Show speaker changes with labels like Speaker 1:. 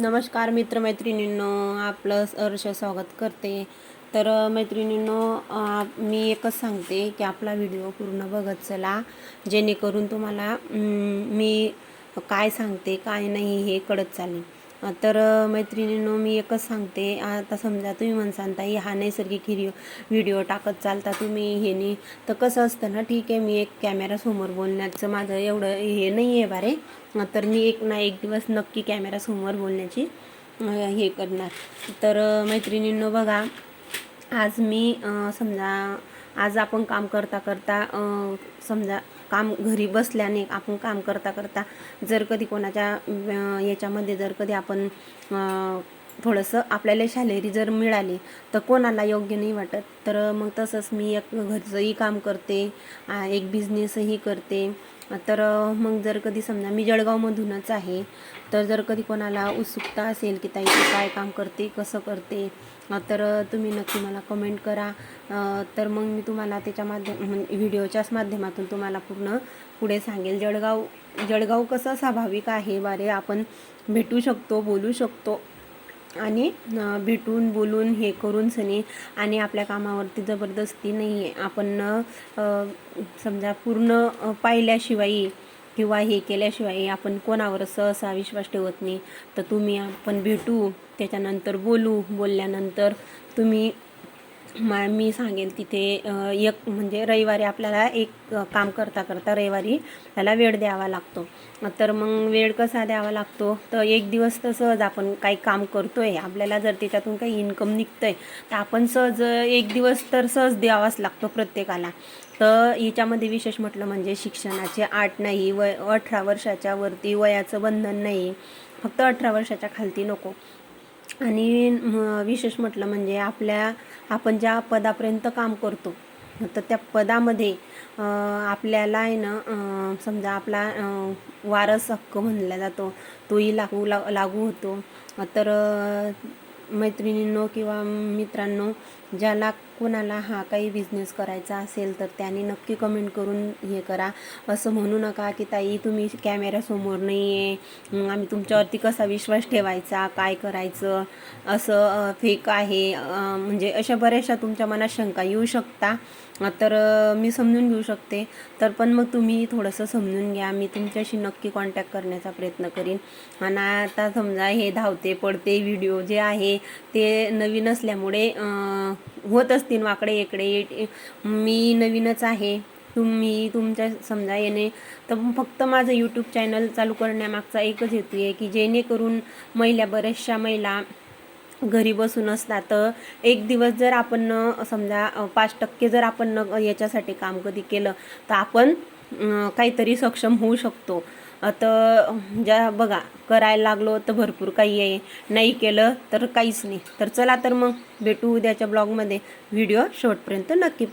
Speaker 1: नमस्कार मित्रमैत्रिणींनो आपलं अर्ष स्वागत करते. तर मैत्रिणींनो मी एकच सांगते की आपला व्हिडिओ पूर्ण बघत चला. जेणेकरून तुम्हाला मी काय सांगते काय नाही हे कळत चालेल. तर मैत्रिणींनो मी एकच सांगते. आता समजा तुम्ही म्हणसान ताई हा नैसर्गिक हिरिओ व्हिडिओ टाकत चालता तुम्ही हे नाही तर कसं असतं ना ठीक आहे मी एक कॅमेरासमोर बोलण्याचं माझं एवढं हे नाही आहे बारे तर मी एक ना एक दिवस नक्की कॅमेरासमोर बोलण्याची हे करणार. तर मैत्रिणींनो बघा आज मी समजा आज आपण काम करता करता समजा काम घरी बसल्याने आपण काम करता करता जर कधी कोणाच्या याच्यामध्ये जर कधी आपण थोडंसं आपल्याला सॅलरी जर मिळाली तर कोणाला योग्य नाही वाटत. तर मग तसंच मी एक घरचंही काम करते एक बिझनेसही करते. तर मग जर कधी समजा मी जळगावमधूनच आहे तर जर कधी कोणाला उत्सुकता असेल की ताई तू काय काम करते कसं करते तर तुम्ही नक्की मला कमेंट करा. तर मग मी तुम्हाला त्याच्या माध्यम म्हणजे व्हिडिओच्याच माध्यमातून तुम्हाला पूर्ण पुढे सांगेल. जळगाव जळगाव कसं स्वाभाविक आहे बारे आपण भेटू शकतो बोलू शकतो. आणि भेटून बोलून हे करून सनी आणि आपल्या कामावरती जबरदस्ती नाही आहे आपण समजा पूर्ण पाहिल्याशिवाय किंवा हे केल्याशिवाय आपण कोणावर सहसा विश्वास ठेवत नाही. तर तुम्ही आपण भेटू त्याच्यानंतर बोलू बोलल्यानंतर तुम्ही मा मी सांगेल तिथे एक म्हणजे रविवारी आपल्याला एक काम करता करता रविवारी त्याला वेळ द्यावा लागतो. तर मग वेळ कसा द्यावा लागतो? तर एक दिवस तर सहज आपण काही काम करतो आहे आपल्याला जर त्याच्यातून काही इन्कम निघतं आहे तर आपण सहज एक दिवस तर सहज द्यावाच लागतो प्रत्येकाला. तर याच्यामध्ये विशेष म्हटलं म्हणजे शिक्षणाचे आठ नाही व अठरा वर्षाच्या वरती वयाचं बंधन नाही. फक्त अठरा वर्षाच्या खालती नको. आणि विशेष म्हटलं म्हणजे आपल्या आपण ज्या पदापर्यंत काम करतो तर त्या पदामध्ये आपल्याला आहे ना समजा आपला वारस हक्क म्हणला जातो तोही लागू ला लागू होतो. तर मैत्रिणींनो किंवा मित्रांनो ज्याला कोणाला हा काही बिझनेस करायचा असेल तर त्यांनी नक्की कमेंट करून हे करा. असं म्हणू नका की ताई तुम्ही कॅमेऱ्यासमोर नाही आहे आम्ही तुमच्यावरती कसा विश्वास ठेवायचा? काय करायचं? असं फेक आहे. म्हणजे अशा बऱ्याचशा तुमच्या मनात शंका येऊ शकता. तर मी समजून घेऊ शकते. तर पण मग तुम्ही थोडंसं समजून घ्या. मी तुमच्याशी नक्की कॉन्टॅक्ट करण्याचा प्रयत्न करीन. आणि आता समजा हे धावते पडते व्हिडिओ जे आहे ते नवीन असल्यामुळे होत असतील वाकडे इकडे. मी नवीनच आहे. तुम्ही तुमच्या समजा येणे तर फक्त माझं यूट्यूब चॅनल चालू करण्यामागचा एकच हेतू आहे की जेणेकरून महिला बऱ्याचशा महिला घरी बसून असला तर एक दिवस जर आपण समजा पाच टक्के जर आपण याच्यासाठी काम कधी केलं तर आपण काहीतरी सक्षम होऊ शकतो. आता ज्या बघा करायला लागलो तर भरपूर काही आहे. नाही केलं तर काहीच नाही. तर चला तर मग भेटू उद्याच्या ब्लॉगमध्ये. व्हिडिओ शेवटपर्यंत नक्की